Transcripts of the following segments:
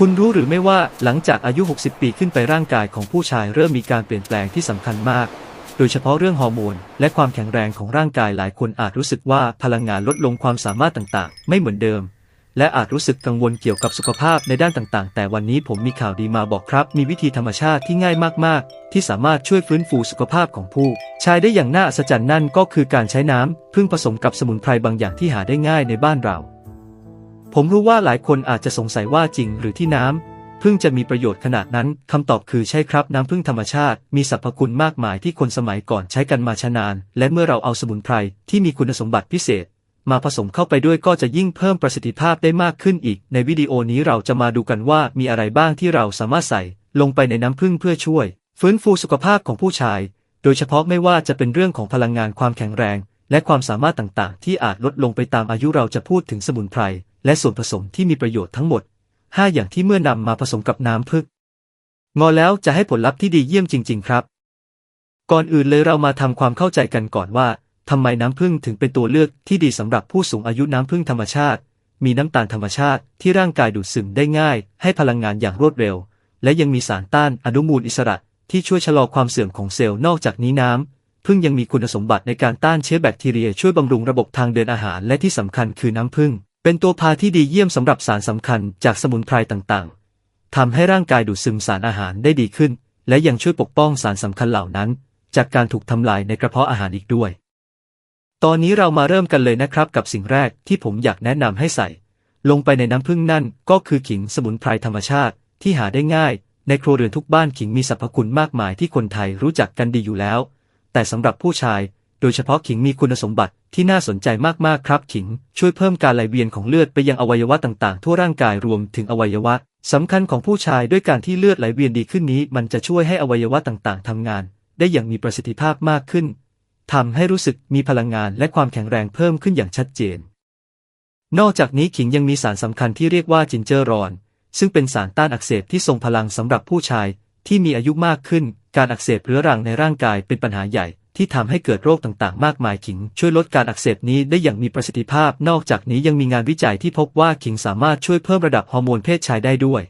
คุณรู้หรือไม่ว่าหลังจากอายุ 60 ปีขึ้นไปร่างกายของผู้ชายเริ่มมีการเปลี่ยนแปลงที่สำคัญมาก โดยเฉพาะเรื่องฮอร์โมนและความแข็งแรงของร่างกายหลายคนอาจรู้สึกว่าพลังงานลดลงความสามารถต่างๆ ไม่เหมือนเดิม และอาจรู้สึกกังวลเกี่ยวกับสุขภาพในด้านต่างๆ แต่วันนี้ผมมีข่าวดีมาบอกครับ มีวิธีธรรมชาติที่ง่ายมากๆ ที่สามารถช่วยฟื้นฟูสุขภาพของผู้ชายได้อย่างน่าอัศจรรย์นั่นก็คือการใช้น้ำพึ่งผสมกับสมุนไพรบางอย่างที่หาได้ง่ายในบ้านเรา ผมรู้ว่าหลายคนอาจจะสงสัยว่าจริงหรือที่น้ำพึ่งจะมีประโยชน์ขนาดนั้นคำตอบคือใช่ครับน้ำพึ่งธรรมชาติ มีสรรพคุณมากมายที่คนสมัยก่อนใช้กันมาชานาน และเมื่อเราเอาสมุนไพรที่มีคุณสมบัติพิเศษ มาผสมเข้าไปด้วยก็จะยิ่งเพิ่มประสิทธิภาพได้มากขึ้นอีก ในวิดีโอนี้เราจะมาดูกันว่ามีอะไรบ้างที่เราสามารถใส่ ลงไปในน้ำผึ้งเพื่อช่วย ฟื้นฟูสุขภาพของผู้ชาย โดยเฉพาะไม่ว่าจะเป็นเรื่องของพลังงานความแข็งแรง และความสามารถต่างๆ ที่อาจลดลงไปตามอายุเราจะพูดถึงสมุนไพร และส่วนผสมที่มีประโยชน์ทั้งหมด 5 อย่างที่เมื่อนำมาผสมกับน้ำผึ้งงอแล้วจะให้ผลลัพธ์ที่ดีเยี่ยมจริง ๆ ครับ ก่อนอื่นเลยเรามาทำความเข้าใจกันก่อนว่าทำไมน้ำผึ้งถึงเป็นตัวเลือกที่ดีสำหรับผู้สูงอายุน้ำผึ้งธรรมชาติ มีน้ำตาลธรรมชาติที่ร่างกายดูดซึมได้ง่าย ให้พลังงานอย่างรวดเร็ว และยังมีสารต้านอนุมูลอิสระที่ช่วยชะลอความเสื่อมของเซลล์นอกจากนี้น้ำผึ้งยังมีคุณสมบัติในการต้านเชื้อแบคทีเรียช่วยบำรุงระบบทางเดินอาหารและที่สำคัญคือน้ำผึ้ง เป็นตัวพาที่ดีเยี่ยมสำหรับสารสำคัญจากสมุนไพรต่างๆทำให้ร่างกายดูดซึมสารอาหารได้ดีขึ้น และยังช่วยปกป้องสารสำคัญเหล่านั้น จากการถูกทำลายในกระเพาะอาหารอีกด้วย ตอนนี้เรามาเริ่มกันเลยนะครับกับสิ่งแรกที่ผมอยากแนะนำให้ใส่ ลงไปในน้ำผึ้งนั่นก็คือขิงสมุนไพรธรรมชาติที่หาได้ง่าย ในครัวเรือนทุกบ้านขิงมีสรรพคุณมากมายที่คนไทยรู้จักกันดีอยู่แล้ว แต่สำหรับผู้ชาย โดยเฉพาะขิงมีคุณสมบัติที่น่าสนใจมากๆครับ ขิงช่วยเพิ่มการไหลเวียนของเลือดไปยังอวัยวะต่างๆ ทั่วร่างกายรวมถึงอวัยวะสำคัญของผู้ชายด้วยการที่เลือดไหลเวียนดีขึ้นนี้ มันจะช่วยให้อวัยวะต่างๆทำงาน ได้อย่างมีประสิทธิภาพมากขึ้นทำให้รู้สึกมีพลังงานและความแข็งแรงเพิ่มขึ้นอย่างชัดเจน นอกจากนี้ขิงยังมีสารสำคัญที่เรียกว่าจินเจอร์รอน ซึ่งเป็นสารต้านอักเสบที่ทรงพลังสำหรับผู้ชายที่มีอายุมากขึ้น การอักเสบเรื้อรังในร่างกายเป็นปัญหาใหญ่ ที่ทำให้เกิดโรคต่างๆ มากมายขิง ช่วยลดการอักเสบนี้ได้อย่างมีประสิทธิภาพ นอกจากนี้ยังมีงานวิจัยที่พบว่าขิงสามารถช่วยเพิ่มระดับฮอร์โมนเพศชายได้ด้วย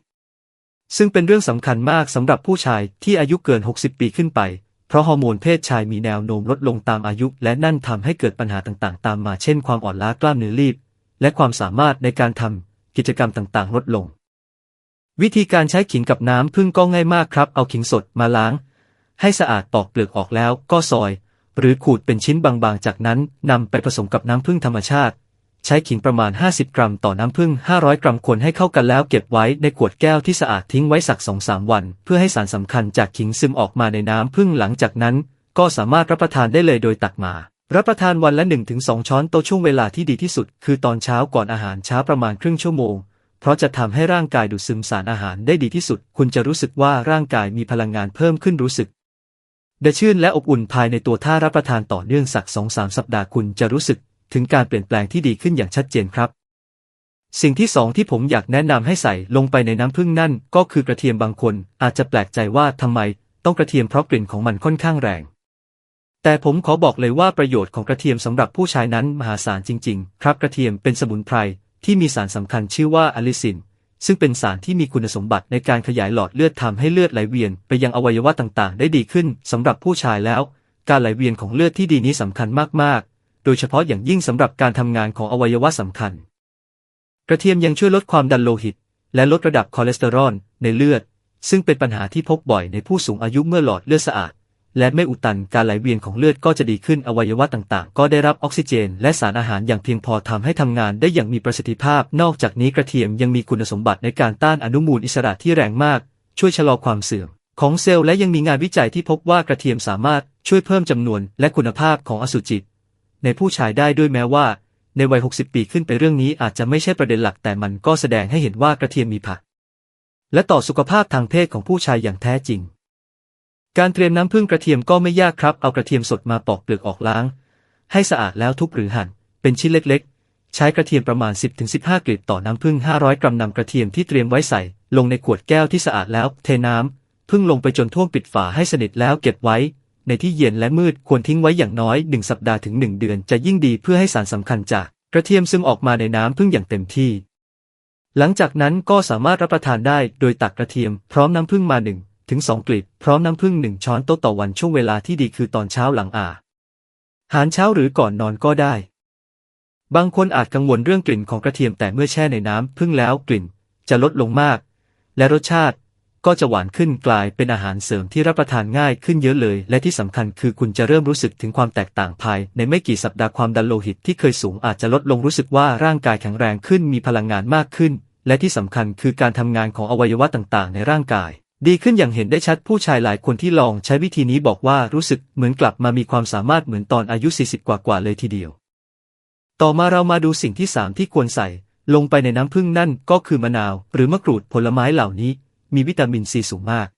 ซึ่งเป็นเรื่องสำคัญมากสำหรับผู้ชายที่อายุเกิน 60 ปีขึ้นไป เพราะฮอร์โมนเพศชายมีแนวโน้มลดลงตามอายุ และนั่นทำให้เกิดปัญหาต่างๆ ตามมา เช่น ความอ่อนล้ากล้ามเนื้อรีบ และความสามารถในการทำกิจกรรมต่างๆ ลดลง วิธีการใช้ขิงกับน้ำพึ่งก็ง่ายมากครับ เอาขิงสดมาล้าง ให้สะอาดปอกเปลือกออกแล้วก็ซอย หรือขูดเป็นชิ้นบางๆ จากนั้นนำไปผสมกับน้ำผึ้งธรรมชาติ ใช้ขิงประมาณ 50 กรัมต่อน้ำผึ้ง 500 กรัมคนให้เข้ากันแล้วเก็บไว้ในขวดแก้วที่สะอาดทิ้งไว้สัก 2-3 วัน เพื่อให้สารสำคัญจากขิงซึมออกมาในน้ำผึ้งหลังจากนั้น ก็สามารถรับประทานได้เลยโดยตักมารับประทานวันละ 1-2 ช้อนโต๊ะช่วงเวลาที่ดีที่สุด คือตอนเช้าก่อนอาหารเช้าประมาณครึ่งชั่วโมง เพราะจะทำให้ร่างกายดูดซึมสารอาหารได้ดีที่สุด คุณจะรู้สึกว่าร่างกายมีพลังงานเพิ่มขึ้นรู้สึก ได้ชื่นและอบอุ่นภายในตัวถ้ารับประทานต่อเนื่องสักสองสามสัปดาห์คุณจะรู้สึกถึงการเปลี่ยนแปลงที่ดีขึ้นอย่างชัดเจนครับ สิ่งที่สองที่ผมอยากแนะนำให้ใส่ลงไปในน้ำผึ้งนั่น ก็คือกระเทียมบางคนอาจจะแปลกใจว่าทำไมต้องกระเทียมเพราะกลิ่นของมันค่อนข้างแรง แต่ผมขอบอกเลยว่าประโยชน์ของกระเทียมสำหรับผู้ชายนั้นมหาศาลจริง ๆ ครับกระเทียมเป็นสมุนไพรที่มีสารสำคัญชื่อว่าอะลิซิน ซึ่งเป็นสารที่มีคุณสมบัติในการขยายหลอดเลือดทำให้เลือดไหลเวียนไปยังอวัยวะต่างๆ ได้ดีขึ้นสำหรับผู้ชายแล้ว การไหลเวียนของเลือดที่ดีนี้สำคัญมากๆ โดยเฉพาะอย่างยิ่งสำหรับการทำงานของอวัยวะสำคัญ กระเทียมยังช่วยลดความดันโลหิต และลดระดับคอเลสเตอรอลในเลือด ซึ่งเป็นปัญหาที่พบบ่อยในผู้สูงอายุเมื่อหลอดเลือดสะอาด และไม่อุดตันการไหลเวียนของเลือดก็จะดีขึ้นอวัยวะต่างๆ ก็ได้รับออกซิเจน และสารอาหารอย่างเพียงพอทำให้ทำงานได้อย่างมีประสิทธิภาพ นอกจากนี้กระเทียมยังมีคุณสมบัติในการต้านอนุมูลอิสระที่แรงมาก ช่วยชะลอความเสื่อม ของเซลล์และยังมีงานวิจัยที่พบว่ากระเทียมสามารถช่วยเพิ่มจำนวนและคุณภาพของอสุจิในผู้ชายได้ด้วยแม้ว่า ในวัย 60 ปีขึ้นไปเรื่องนี้อาจจะไม่ใช่ประเด็นหลักแต่มันก็แสดงให้เห็นว่ากระเทียมมีผักและต่อสุขภาพทางเพศของผู้ชายอย่างแท้จริง การเตรียมน้ำผึ้งกระเทียมก็ไม่ยากครับ เอากระเทียมสดมาปอกเปลือกออกล้าง ให้สะอาดแล้วทุบหรือหั่น เป็นชิ้นเล็กๆ ใช้กระเทียมประมาณ 10-15 กลีบต่อน้ำผึ้ง 500 กรัมนำกระเทียมที่เตรียมไว้ใส่ ลงในขวดแก้วที่สะอาดแล้วเทน้ำผึ้งลงไปจนท่วมปิดฝาให้สนิทแล้วเก็บไว้ ในที่เย็นและมืดควรทิ้งไว้อย่างน้อย 1 สัปดาห์ถึง 1 เดือนจะยิ่งดีเพื่อให้สารสำคัญจากกระเทียมซึมออกมาในน้ำผึ้งอย่างเต็มที่ หลังจากนั้นก็สามารถรับประทานได้โดยตักกระเทียมพร้อมน้ำผึ้งมาหนึ่ง ถึงสองกลีบพร้อมน้ำผึ้งหนึ่งช้อนโต๊ะต่อวันช่วงเวลาที่ดีคือตอนเช้าหลังอาหารเช้าหรือก่อนนอนก็ได้ บางคนอาจกังวลเรื่องกลิ่นของกระเทียมแต่เมื่อแช่ในน้ำผึ้งแล้วกลิ่น จะลดลงมาก และรสชาติก็จะหวานขึ้นกลายเป็นอาหารเสริมที่รับประทานง่ายขึ้นเยอะเลย และที่สำคัญคือคุณจะเริ่มรู้สึกถึงความแตกต่างภาย ในไม่กี่สัปดาห์ความดันโลหิตที่เคยสูงอาจจะลดลงรู้สึกว่าร่างกายแข็งแรงขึ้นมีพลังงานมากขึ้น และที่สำคัญคือการทำงานของอวัยวะต่างๆ ในร่างกาย ดีขึ้นอย่างเห็นได้ชัดผู้ชายหลายคนที่ลองใช้วิธีนี้บอกว่ารู้สึกเหมือนกลับมามีความสามารถเหมือนตอนอายุ 40 กว่าๆเลยทีเดียว ต่อมาเรามาดูสิ่งที่ 3 ที่ควรใส่ ลงไปในน้ำผึ้งนั่นก็คือมะนาว หรือมะกรูดผลไม้เหล่านี้ มีวิตามินซีสูงมาก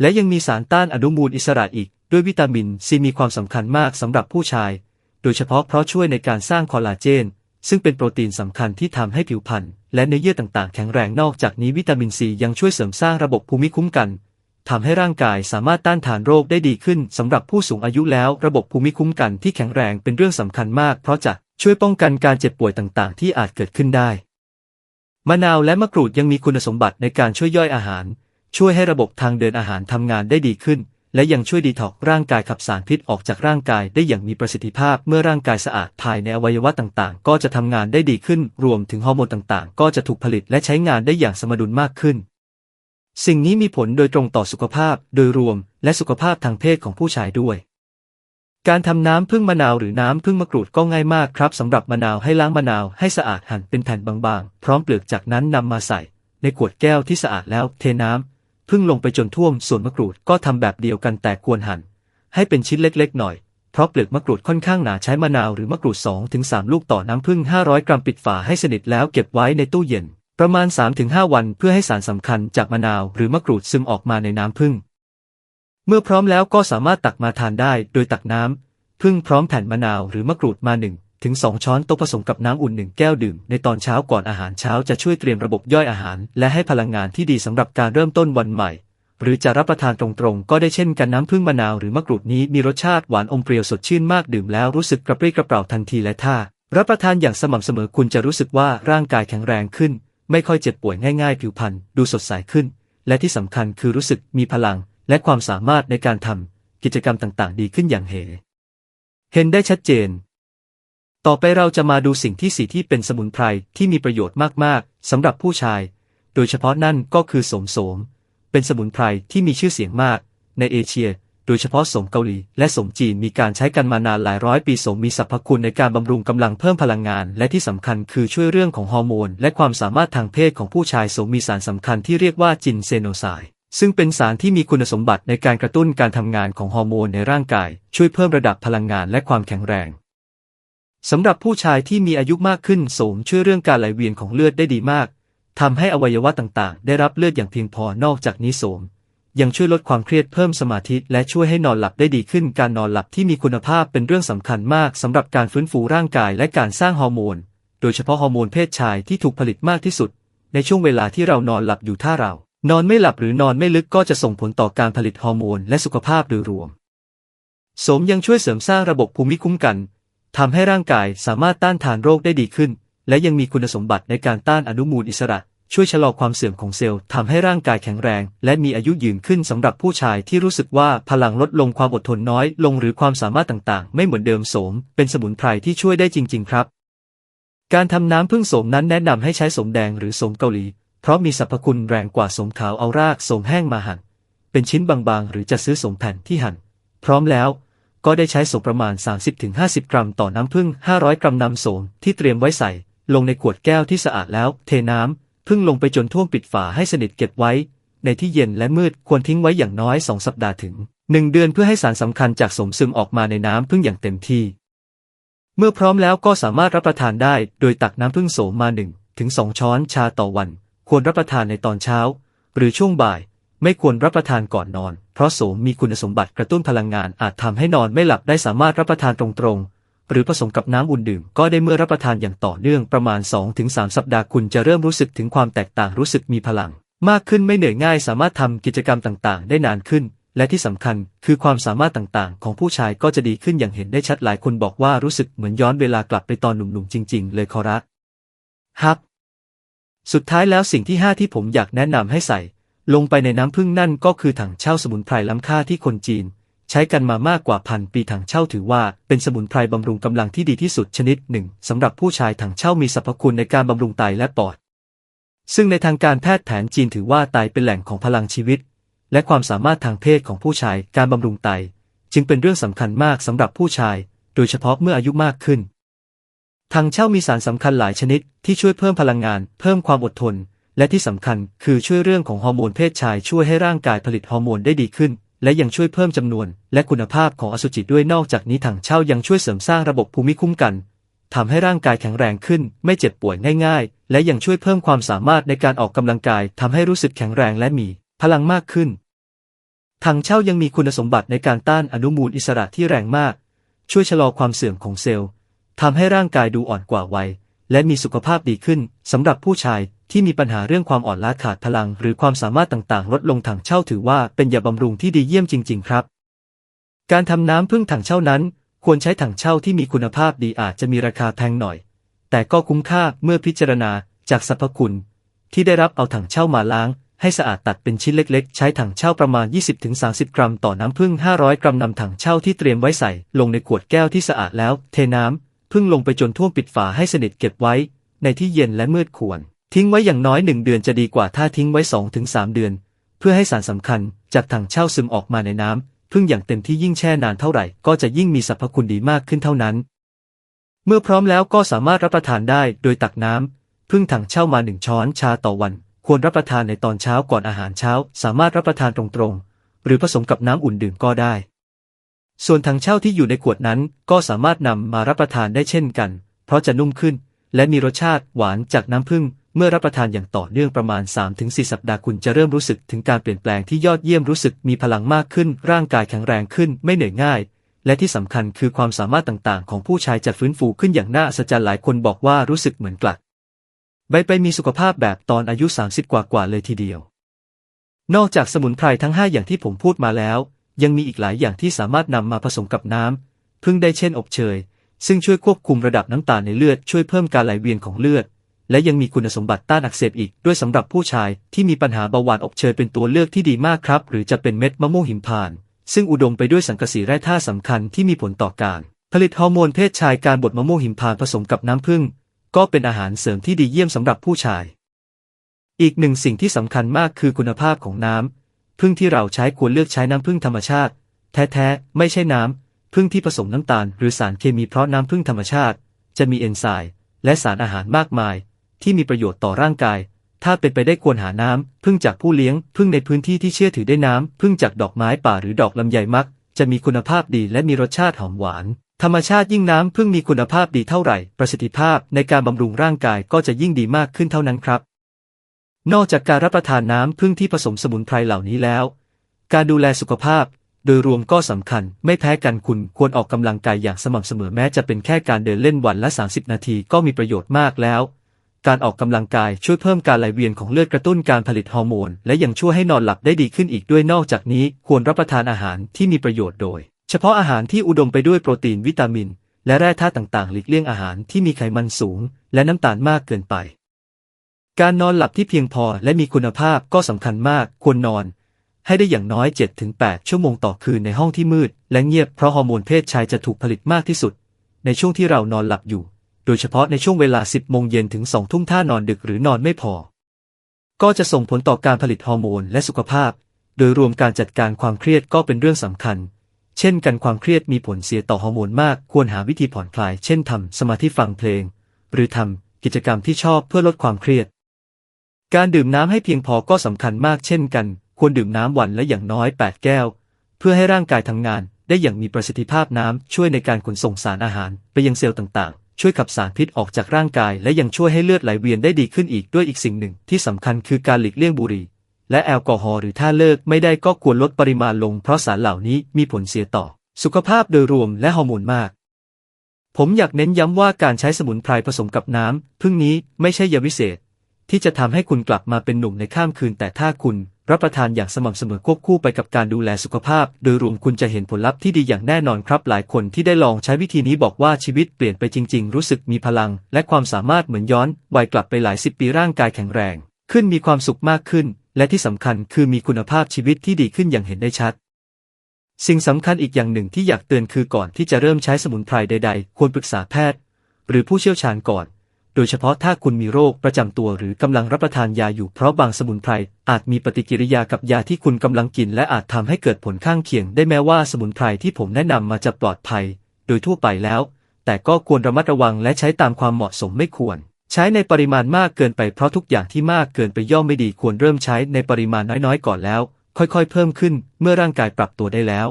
และยังมีสารต้านอนุมูลอิสระอีก ด้วยวิตามินซีมีความสำคัญมากสำหรับผู้ชาย โดยเฉพาะเพราะช่วยในการสร้างคอลลาเจน ซึ่งเป็นโปรตีนสำคัญที่ทำให้ผิวพรรณและเนื้อเยื่อต่างๆ แข็งแรงนอกจากนี้วิตามินซียังช่วยเสริมสร้างระบบภูมิคุ้มกันทำให้ร่างกายสามารถต้านทานโรคได้ดีขึ้นสำหรับผู้สูงอายุแล้วระบบภูมิคุ้มกันที่แข็งแรงเป็นเรื่องสำคัญมาก เพราะจะช่วยป้องกันการเจ็บป่วยต่างๆ ที่อาจเกิดขึ้นได้ มะนาวและมะกรูดยังมีคุณสมบัติในการช่วยย่อยอาหาร ช่วยให้ระบบทางเดินอาหารทำงานได้ดีขึ้น และยังช่วยดีท็อกร่างกายขับสารพิษออกจากร่างกายได้อย่างมีประสิทธิภาพ เมื่อร่างกายสะอาดภายในอวัยวะต่างๆ ก็จะทำงานได้ดีขึ้น รวมถึงฮอร์โมนต่างๆ ก็จะถูกผลิตและใช้งานได้อย่างสมดุลมากขึ้น สิ่งนี้มีผลโดยตรงต่อสุขภาพโดยรวม และสุขภาพทางเพศของผู้ชายด้วยการทำน้ำพึ่งมะนาวหรือน้ำพึ่งมะกรูดก็ง่ายมากครับสำหรับมะนาวให้ล้างมะนาวให้สะอาดหั่นเป็นแผ่นบางๆ พร้อมเปลือกจากนั้นนำมาใส่ ในขวดแก้วที่สะอาดแล้วเทน้ำ พึ่งลงไปจนท่วมส่วนมะกรูดก็ทำแบบเดียวกันแต่ควรหั่น ให้เป็นชิ้นเล็กๆหน่อย เพราะเปลือกมะกรูดค่อนข้างหนาใช้มะนาวหรือมะกรูด 2-3 ลูกต่อน้ำผึ้ง500 กรัมปิดฝาให้สนิทแล้วเก็บไว้ในตู้เย็น ประมาณ 3-5 วันเพื่อให้สารสำคัญจากมะนาวหรือมะกรูดซึมออกมาในน้ำผึ้งเมื่อพร้อมแล้วก็สามารถตักมาทานได้ โดยตักน้ำผึ้งพร้อมแผ่นมะนาวหรือมะกรูดมา1 ถึง 2 ช้อนโต๊ะผสมกับน้ำอุ่นหนึ่งแก้วดื่ม ในตอนเช้าก่อนอาหารเช้าจะช่วยเตรียมระบบย่อยอาหาร และให้พลังงานที่ดีสำหรับการเริ่มต้นวันใหม่ หรือจะรับประทานตรงๆ ก็ได้เช่นกันน้ำผึ้งมะนาวหรือมะกรูดนี้มีรสชาติหวานอมเปรี้ยวสดชื่นมากดื่มแล้วรู้สึกกระปรี้กระเปร่าทันทีและถ้า รับประทานอย่างสม่ำเสมอคุณจะรู้สึกว่าร่างกายแข็งแรงขึ้น ไม่ค่อยเจ็บป่วยง่ายๆ ผิวพรรณดูสดใสขึ้น และที่สำคัญคือรู้สึกมีพลัง และความสามารถในการทำกิจกรรมต่างๆ ดีขึ้นอย่างเหเห็นได้ชัดเจน ต่อไปเราจะมาดูสิ่งที่สี่ที่เป็นสมุนไพรที่มีประโยชน์มากๆสำหรับผู้ชาย โดยเฉพาะนั่นก็คือสมโสม เป็นสมุนไพรที่มีชื่อเสียงมาก ในเอเชีย โดยเฉพาะสมเกาหลี และสมจีนมีการใช้กันมานานหลายร้อยปีสมมีสรรพคุณในการบำรุงกำลังเพิ่มพลังงาน และที่สำคัญคือช่วยเรื่องของฮอร์โมน และความสามารถทางเพศของผู้ชายสมมีสารสำคัญที่เรียกว่าจินเซโนไซด์ซึ่งเป็นสารที่มีคุณสมบัติในการกระตุ้นการทำงานของฮอร์โมนในร่างกาย ช่วยเพิ่มระดับพลังงานและความแข็งแรง สำหรับผู้ชายที่มีอายุมากขึ้นโสมช่วยเรื่องการไหลเวียนของเลือดได้ดีมากทำให้อวัยวะต่างๆ ได้รับเลือดอย่างเพียงพอนอกจากนี้โสม ยังช่วยลดความเครียดเพิ่มสมาธิและช่วยให้นอนหลับได้ดีขึ้น การนอนหลับที่มีคุณภาพเป็นเรื่องสำคัญมากสำหรับการฟื้นฟูร่างกายและการสร้างฮอร์โมน โดยเฉพาะฮอร์โมนเพศชายที่ถูกผลิตมากที่สุด ในช่วงเวลาที่เรานอนหลับอยู่ถ้าเรา นอนไม่หลับหรือนอนไม่ลึกก็จะส่งผลต่อการผลิตฮอร์โมนและสุขภาพโดยรวมโสมยังช่วยเสริมสร้างระบบภูมิคุ้มกัน ทำให้ร่างกายสามารถต้านทานโรคได้ดีขึ้น และยังมีคุณสมบัติในการต้านอนุมูลอิสระ ช่วยชะลอความเสื่อมของเซลล์ทำให้ร่างกายแข็งแรง และมีอายุยืนขึ้นสำหรับผู้ชายที่รู้สึกว่าพลังลดลงความอดทนน้อยลงหรือความสามารถต่างๆ ไม่เหมือนเดิมโสม เป็นสมุนไพรที่ช่วยได้จริง ๆ ครับ การทำน้ำพึ่งโสมนั้นแนะนำให้ใช้สมแดงหรือสมเกาหลี เพราะมีสรรพคุณแรงกว่าสมขาวเอารากสมแห้งมาหั่นเป็นชิ้นบางๆ หรือจะซื้อสมแผ่นที่หั่น พร้อมแล้ว ก็ได้ใช้โสมประมาณ 30-50 กรัมต่อน้ำผึ้ง 500 กรัมนำโสมที่เตรียมไว้ใส่ ลงในขวดแก้วที่สะอาดแล้ว เทน้ำผึ้งลงไปจนท่วมปิดฝาให้สนิทเก็บไว้ ในที่เย็นและมืดควรทิ้งไว้อย่างน้อย 2 สัปดาห์ถึง 1 เดือนเพื่อให้สารสำคัญจากโสมซึมออกมาในน้ำผึ้งอย่างเต็มที่ เมื่อพร้อมแล้วก็สามารถรับประทานได้ โดยตักน้ำผึ้งโสมมา1ถึง2ช้อนชาต่อวัน ควรรับประทานในตอนเช้า หรือช่วงบ่าย ไม่ควรรับประทานก่อนนอน เพราะโสมมีคุณสมบัติกระตุ้นพลังงานอาจทำให้นอนไม่หลับได้สามารถรับประทานตรงๆ หรือผสมกับน้ำอุ่นดื่มก็ได้เมื่อรับประทานอย่างต่อเนื่องประมาณ 2-3 สัปดาห์คุณจะเริ่มรู้สึกถึงความแตกต่างรู้สึกมีพลัง มากขึ้นไม่เหนื่อยง่ายสามารถทำกิจกรรมต่างๆ ได้นานขึ้น และที่สำคัญคือความสามารถต่างๆ ของผู้ชายก็จะดีขึ้นอย่างเห็นได้ชัดหลายคนบอกว่ารู้สึกเหมือนย้อนเวลากลับไปตอนหนุ่มๆจริง ๆ เลยขอรับฮับ สุดท้ายแล้วสิ่งที่ 5 ที่ผมอยากแนะนำให้ใส่ ลงไปในน้ำผึ้งนั่นก็คือถังเช่าสมุนไพรล้ำค่าที่คนจีน ใช้กันมามากกว่าพันปีถังเช่าถือว่าเป็นสมุนไพรบำรุงกำลังที่ดีที่สุดชนิดหนึ่งสำหรับผู้ชายถังเช่ามีสรรพคุณในการบำรุงไตและปอด ซึ่งในทางการแพทย์แผนจีนถือว่าไตเป็นแหล่งของพลังชีวิต และความสามารถทางเพศของผู้ชายการบำรุงไต จึงเป็นเรื่องสำคัญมากสำหรับผู้ชาย โดยเฉพาะเมื่ออายุมากขึ้นถังเช่ามีสารสำคัญหลายชนิดที่ช่วยเพิ่มพลังงาน เพิ่มความอดทน และที่สำคัญคือช่วยเรื่องของฮอร์โมนเพศชายช่วยให้ร่างกายผลิตฮอร์โมนได้ดีขึ้น และยังช่วยเพิ่มจำนวน และคุณภาพของอสุจิด้วยนอกจากนี้ถังเช่ายังช่วยเสริมสร้างระบบภูมิคุ้มกันทำให้ร่างกายแข็งแรงขึ้น ไม่เจ็บป่วยง่ายๆ และยังช่วยเพิ่มความสามารถในการออกกำลังกายทำให้รู้สึกแข็งแรงและมีพลังมากขึ้นถังเช่ายังมีคุณสมบัติในการต้านอนุมูลอิสระที่แรงมาก ช่วยชะลอความเสื่อมของเซลล์ทำให้ร่างกายดูอ่อนกว่าวัย และมีสุขภาพดีขึ้นสำหรับผู้ชายที่มีปัญหาเรื่องความอ่อนล้าขาดพลัง หรือความสามารถต่างๆ ลดลงถังเช่าถือว่าเป็นยาบำรุงที่ดีเยี่ยมจริง ๆ ครับ การทำน้ำพึ่งถังเช่านั้น ควรใช้ถังเช่าที่มีคุณภาพดีอาจจะมีราคาแพงหน่อย แต่ก็คุ้มค่าเมื่อพิจารณาจากสรรพคุณ ที่ได้รับเอาถังเช่ามาล้าง ให้สะอาดตัดเป็นชิ้นเล็ก ๆ ใช้ถังเช่าประมาณ 20-30 กรัม ต่อน้ำผึ้ง500 กรัมนำถังเช่าที่เตรียมไว้ใส่ ลงในขวดแก้วที่สะอาดแล้ว เทน้ำ พึ่งลงไปจนท่วมปิดฝาให้สนิทเก็บไว้ ในที่เย็นและมืดควร ทิ้งไว้อย่างน้อย1เดือนจะดีกว่าถ้าทิ้งไว้2-3เดือน เพื่อให้สารสำคัญจากถังเช่าซึมออกมาในน้ำพึ่งอย่างเต็มที่ยิ่งแช่นานเท่าไหร่ ก็จะยิ่งมีสรรพคุณดีมากขึ้นเท่านั้น เมื่อพร้อมแล้วก็สามารถรับประทานได้โดยตักน้ำพึ่งถังเช่ามาหนึ่งช้อนชาต่อวัน ควรรับประทานในตอนเช้าก่อนอาหารเช้า สามารถรับประทานตรงๆหรือผสมกับน้ำอุ่นดื่มก็ได้ ส่วนถังเช่าที่อยู่ในขวดนั้นก็สามารถนำมารับประทานได้เช่นกัน เพราะจะนุ่มขึ้น และมีรสชาติหวานจากน้ำผึ้งเมื่อรับประทานอย่างต่อเนื่องประมาณ 3-4 สัปดาห์คุณจะเริ่มรู้สึกถึงการเปลี่ยนแปลงที่ยอดเยี่ยมรู้สึกมีพลังมากขึ้น ร่างกายแข็งแรงขึ้น ไม่เหนื่อยง่าย และที่สำคัญคือความสามารถต่างๆ ของผู้ชายจะฟื้นฟูขึ้นอย่างน่าอัศจรรย์หลายคนบอกว่ารู้สึกเหมือนกลัดใบไปมีสุขภาพแบบตอนอายุ 30 กว่ากว่าเลยทีเดียว นอกจากสมุนไพรทั้ง 5 อย่างที่ผมพูดมาแล้ว ยังมีอีกหลายอย่างที่สามารถนำมาผสมกับน้ำพึ่งได้เช่นอบเชย ซึ่งช่วยควบคุมระดับน้ำตาลในเลือดช่วยเพิ่มการไหลเวียนของเลือด และยังมีคุณสมบัติต้านอักเสบอีกด้วยสำหรับผู้ชายที่มีปัญหาเบาหวานอบเชยเป็นตัวเลือกที่ดีมากครับ หรือจะเป็นเม็ดมะม่วงหิมพานต์ซึ่งอุดมไปด้วยสังกะสีแร่ธาตุสำคัญที่มีผลต่อการ ผลิตฮอร์โมนเพศชายการบดมะม่วงหิมพานต์ผสมกับน้ำผึ้งก็เป็นอาหารเสริมที่ดีเยี่ยมสำหรับผู้ชาย อีกหนึ่งสิ่งที่สำคัญมากคือคุณภาพของน้ำ ผึ้งที่เราใช้ควรเลือกใช้น้ำผึ้งธรรมชาติ แท้ๆ ไม่ใช่น้ำผึ้งที่ผสมน้ำตาล หรือสารเคมีเพราะน้ำผึ้งธรรมชาติ จะมีเอนไซม์และสารอาหารมากมาย ที่มีประโยชน์ต่อร่างกาย ถ้าเป็นไปได้ควรหาน้ำพึ่งจากผู้เลี้ยงพึ่งในพื้นที่ที่เชื่อถือได้น้ำพึ่งจากดอกไม้ป่าหรือดอกลำไยมัก จะมีคุณภาพดีและมีรสชาติหอมหวาน ธรรมชาติยิ่งน้ำพึ่งมีคุณภาพดีเท่าไหร่ ประสิทธิภาพในการบำรุงร่างกายก็จะยิ่งดีมากขึ้นเท่านั้นครับ นอกจากการรับประทานน้ำพึ่งที่ผสมสมุนไพรเหล่านี้แล้ว การดูแลสุขภาพโดยรวมก็สำคัญไม่แพ้กันคุณควรออกกำลังกายอย่างสม่ำเสมอแม้จะเป็นแค่การเดินเล่นวันละ 30 นาทีก็มีประโยชน์มากแล้ว การออกกำลังกายช่วยเพิ่มการไหลเวียนของเลือดกระตุ้นการผลิตฮอร์โมน และยังช่วยให้นอนหลับได้ดีขึ้นอีกด้วยนอกจากนี้ควรรับประทานอาหารที่มีประโยชน์โดย เฉพาะอาหารที่อุดมไปด้วยโปรตีนวิตามิน และแร่ธาตุต่างๆ หลีกเลี่ยงอาหารที่มีไขมันสูง และน้ำตาลมากเกินไป การนอนหลับที่เพียงพอและมีคุณภาพก็สำคัญมาก ควรนอน ให้ได้อย่างน้อย 7-8 ชั่วโมงต่อคืนในห้องที่มืด และเงียบเพราะฮอร์โมนเพศชายจะถูกผลิตมากที่สุด ในช่วงที่เรานอนหลับอยู่ โดยเฉพาะในช่วงเวลา 10 โมงเย็นถึง 2 ทุ่มถ้านอนดึกหรือนอนไม่พอ ก็จะส่งผลต่อการผลิตฮอร์โมนและสุขภาพ โดยรวมการจัดการความเครียดก็เป็นเรื่องสำคัญ เช่นกันความเครียดมีผลเสียต่อฮอร์โมนมาก ควรหาวิธีผ่อนคลาย เช่นทำสมาธิฟังเพลง หรือทำกิจกรรมที่ชอบเพื่อลดความเครียด การดื่มน้ำให้เพียงพอก็สำคัญมากเช่นกัน ควรดื่มน้ำวันละอย่างน้อย 8 แก้ว เพื่อให้ร่างกายทำงาน ได้อย่างมีประสิทธิภาพน้ำช่วยในการขนส่งสารอาหาร ไปยังเซลล์ต่างๆ ช่วยขับสารพิษออกจากร่างกาย และยังช่วยให้เลือดไหลเวียนได้ดีขึ้นอีกด้วยอีกสิ่งหนึ่ง ที่สำคัญคือการหลีกเลี่ยงบุหรี่ และแอลกอฮอล์หรือถ้าเลิกไม่ได้ก็ควรลดปริมาณลง เพราะสารเหล่านี้มีผลเสียต่อ สุขภาพโดยรวมและฮอร์โมนมากผมอยากเน้นย้ำว่าการใช้สมุนไพรผสมกับน้ำพึ่งนี้ไม่ใช่ยาวิเศษ ที่จะทำให้คุณกลับมาเป็นหนุ่มในข้ามคืน แต่ถ้าคุณรับประทานอย่างสม่ำเสมอควบคู่ไปกับการดูแลสุขภาพ โดยรวมคุณจะเห็นผลลัพธ์ที่ดีอย่างแน่นอนครับ หลายคนที่ได้ลองใช้วิธีนี้บอกว่าชีวิตเปลี่ยนไปจริง ๆ รู้สึกมีพลัง และความสามารถเหมือนย้อนวัยกลับไปหลายสิบปีร่างกายแข็งแรง ขึ้นมีความสุขมากขึ้น และที่สำคัญคือมีคุณภาพชีวิตที่ดีขึ้นอย่างเห็นได้ชัด สิ่งสำคัญอีกอย่างหนึ่งที่อยากเตือนคือก่อนที่จะเริ่มใช้สมุนไพรใด ๆ ควรปรึกษาแพทย์ หรือผู้เชี่ยวชาญก่อน โดยเฉพาะถ้าคุณมีโรคประจำตัวหรือกำลังรับประทานยาอยู่เพราะบางสมุนไพรอาจมีปฏิกิริยากับยาที่คุณกำลังกิน และอาจทำให้เกิดผลข้างเคียง ได้แม้ว่าสมุนไพรที่ผมแนะนำมาจะปลอดภัย โดยทั่วไปแล้ว แต่ก็ควรระมัดระวังและใช้ตามความเหมาะสมไม่ควร ใช้ในปริมาณมากเกินไปเพราะทุกอย่างที่มากเกินไปย่อมไม่ดีควรเริ่มใช้ในปริมาณน้อยๆ ก่อนแล้ว ค่อยๆ เพิ่มขึ้นเมื่อร่างกายปรับตัวได้แล้ว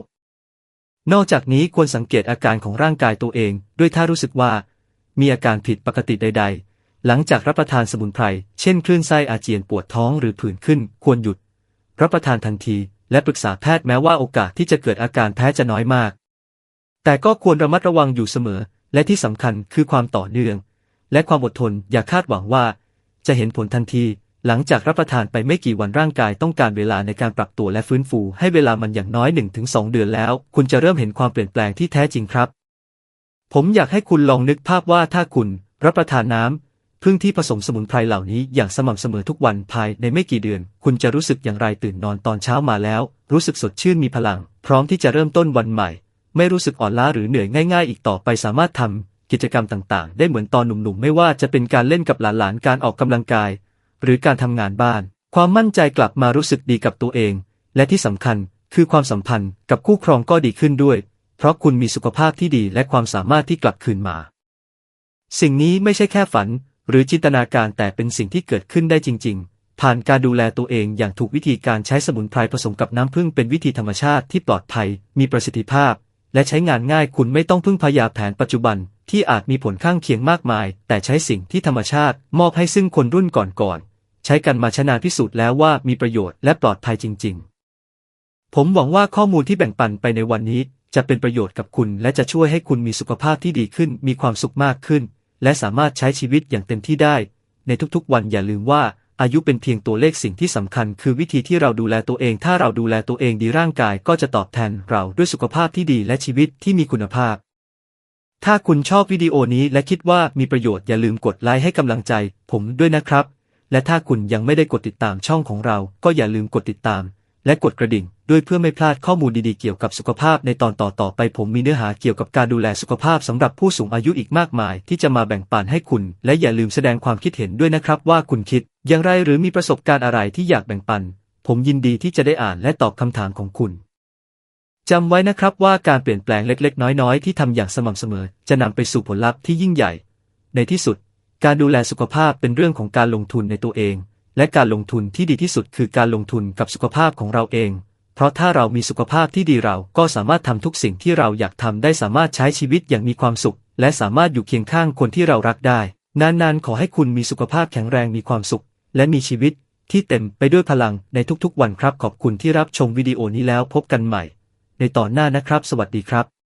นอกจากนี้ควรสังเกตอาการของร่างกายตัวเอง ด้วยถ้ารู้สึกว่า มีอาการผิดปกติใด ๆ หลังจากรับประทานสมุนไพร เช่นคลื่นไส้อาเจียนปวดท้องหรือผื่นขึ้น ควรหยุด รับประทานทันที และปรึกษาแพทย์แม้ว่าโอกาสที่จะเกิดอาการแพ้จะน้อยมาก แต่ก็ควรระมัดระวังอยู่เสมอ และที่สำคัญคือความต่อเนื่อง และความอดทนอย่าคาดหวังว่า จะเห็นผลทันที หลังจากรับประทานไปไม่กี่วันร่างกายต้องการเวลาในการปรับตัวและฟื้นฟู ให้เวลามันอย่างน้อย 1-2 เดือนแล้ว คุณจะเริ่มเห็นความเปลี่ยนแปลงที่แท้จริงครับ ผมอยากให้คุณลองนึกภาพว่าถ้าคุณรับประทานน้ำพึ่งที่ผสมสมุนไพรเหล่านี้อย่างสม่ำเสมอทุกวันภายในไม่กี่เดือน คุณจะรู้สึกอย่างไรตื่นนอนตอนเช้ามาแล้ว รู้สึกสดชื่นมีพลัง พร้อมที่จะเริ่มต้นวันใหม่ ไม่รู้สึกอ่อนล้าหรือเหนื่อยง่าย ๆ อีกต่อไปสามารถทำกิจกรรมต่างๆ ได้เหมือนตอนหนุ่มๆ ไม่ว่าจะเป็นการเล่นกับหลานๆการออกกำลังกาย หรือการทำงานบ้าน ความมั่นใจกลับมารู้สึกดีกับตัวเอง และที่สำคัญคือความสัมพันธ์กับคู่ครองก็ดีขึ้นด้วย เพราะคุณมีสุขภาพที่ดีและความสามารถที่กลับคืนมา สิ่งนี้ไม่ใช่แค่ฝัน หรือจินตนาการแต่เป็นสิ่งที่เกิดขึ้นได้จริง ๆ ผ่านการดูแลตัวเองอย่างถูกวิธีการใช้สมุนไพรผสมกับน้ำผึ้งเป็นวิธีธรรมชาติที่ปลอดภัย มีประสิทธิภาพ และใช้งานง่ายคุณไม่ต้องพึ่งพยาแผนปัจจุบันที่อาจมีผลข้างเคียงมากมาย แต่ใช้สิ่งที่ธรรมชาติ มอบให้ซึ่งคนรุ่นก่อนๆใช้กันมาชนานพิสูจน์แล้วว่ามีประโยชน์และปลอดภัยจริง ๆ ผมหวังว่าข้อมูลที่แบ่งปันไปในวันนี้ จะเป็นประโยชน์กับคุณ และจะช่วยให้คุณมีสุขภาพที่ดีขึ้น มีความสุขมากขึ้น และสามารถใช้ชีวิตอย่างเต็มที่ได้ ในทุกๆ วันอย่าลืมว่าอายุเป็นเพียงตัวเลขสิ่งที่สำคัญ คือวิธีที่เราดูแลตัวเอง ถ้าเราดูแลตัวเองดีร่างกายก็จะตอบแทนเราด้วยสุขภาพที่ดีและชีวิตที่มีคุณภาพ ถ้าคุณชอบวิดีโอนี้และคิดว่ามีประโยชน์อย่าลืมกดไลค์ให้กำลังใจ ผมด้วยนะครับ และถ้าคุณยังไม่ได้กดติดตามช่องของเรา ก็อย่าลืมกดติดตาม และกดกระดิ่ง ด้วยเพื่อไม่พลาดข้อมูลดีๆเกี่ยวกับสุขภาพในตอนต่อๆไปผมมีเนื้อหาเกี่ยวกับการดูแลสุขภาพสำหรับผู้สูงอายุอีกมากมาย ที่จะมาแบ่งปันให้คุณ และอย่าลืมแสดงความคิดเห็นด้วยนะครับ ว่าคุณคิด อย่างไรหรือมีประสบการณ์อะไรที่อยากแบ่งปัน ผมยินดีที่จะได้อ่านและตอบคำถามของคุณจำไว้นะครับว่าการเปลี่ยนแปลงเล็กๆ น้อยๆ ที่ทำอย่างสม่ำเสมอ จะนำไปสู่ผลลัพธ์ที่ยิ่งใหญ่ ในที่สุด การดูแลสุขภาพเป็นเรื่องของการลงทุนในตัวเอง และการลงทุนที่ดีที่สุดคือการลงทุนกับสุขภาพของเราเอง เพราะถ้าเรามีสุขภาพที่ดีเราก็สามารถทำทุกสิ่งที่เราอยากทำได้สามารถใช้ชีวิตอย่างมีความสุข และสามารถอยู่เคียงข้างคนที่เรารักได้ นานๆ ขอให้คุณมีสุขภาพแข็งแรงมีความสุข และมีชีวิตที่เต็มไปด้วยพลังในทุกๆ วันครับขอบคุณที่รับชมวิดีโอนี้แล้วพบกันใหม่ ในตอนหน้านะครับ สวัสดีครับ